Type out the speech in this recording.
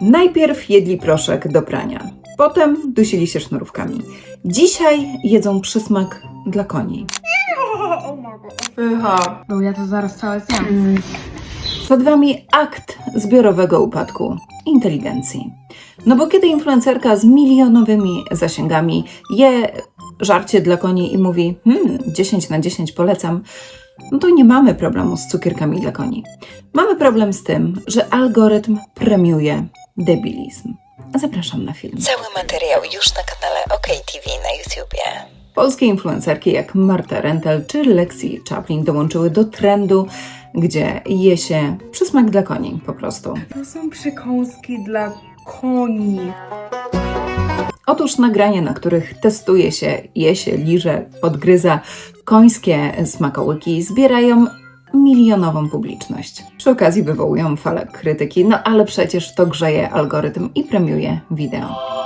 Najpierw jedli proszek do prania, potem dusili się sznurówkami. Dzisiaj jedzą przysmak dla koni. Pycha. Bo ja to zaraz całe zjem. Przed Wami akt zbiorowego upadku inteligencji. No bo kiedy influencerka z milionowymi zasięgami je żarcie dla koni i mówi hmm, 10 na 10 polecam, no to nie mamy problemu z cukierkami dla koni. Mamy problem z tym, że algorytm premiuje debilizm. Zapraszam na film. Cały materiał już na kanale OK TV na YouTubie. Polskie influencerki jak Marta Rentel czy Lexi Chaplin dołączyły do trendu, gdzie je się przysmak dla koni po prostu. To są przekąski dla koni. Otóż nagrania, na których testuje się, je się, liże, podgryza końskie smakołyki, zbierają milionową publiczność. Przy okazji wywołują falę krytyki, no ale przecież to grzeje algorytm i premiuje wideo.